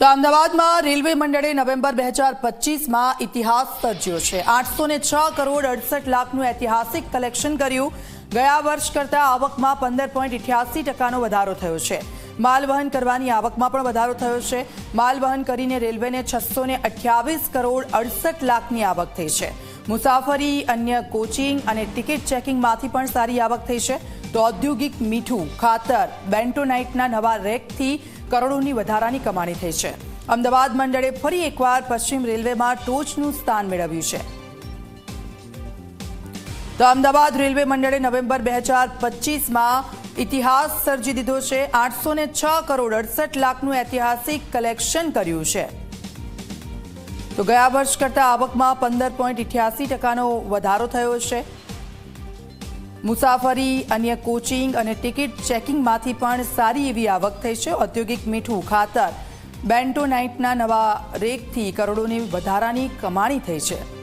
તો અમદાવાદમાં રેલવે મંડળે નવેમ્બર બે હજાર પચીસમાં ઇતિહાસ સર્જ્યો છે. આઠસો ને છ કરોડ અડસઠ લાખનું ઐતિહાસિક કલેક્શન કર્યું. ગયા વર્ષ કરતાં આવકમાં પંદર પોઈન્ટ ઇઠ્યાસી ટકાનો વધારો થયો છે. માલવહન કરવાની આવકમાં પણ વધારો થયો છે. માલવહન કરીને રેલવેને છસો ને અઠ્યાવીસ કરોડ અડસઠ લાખની આવક થઈ છે. મુસાફરી, અન્ય કોચિંગ અને ટિકિટ ચેકિંગમાંથી પણ સારી આવક થઈ છે. ઔદ્યોગિક મીઠું, ખાતર, બેન્ટોનાઇટના નવા રેકથી કરોડોની વધારાની કમાણી થઈ છે. અમદાવાદ મંડળે ફરી એકવાર પશ્ચિમ રેલવેમાં ટોચનું સ્થાન મેળવ્યું છે. તો અમદાવાદ રેલવે મંડળે નવેમ્બર બે હજાર પચીસમાં ઇતિહાસ સર્જી દીધો છે. આઠસો છ કરોડ અડસઠ લાખનું ઐતિહાસિક કલેક્શન કર્યું છે. તો ગયા વર્ષ કરતાં આવકમાં પંદર પોઈન્ટ ઇઠ્યાસી ટકાનો વધારો થયો છે. મુસાફરી, અન્ય કોચિંગ અને ટિકિટ ચેકિંગમાંથી પણ સારી એવી આવક થઈ છે ઔદ્યોગિક મીઠું ખાતર. બેન્ટોનાઇટના નવા રેકથી કરોડોની વધારાની કમાણી થઈ છે.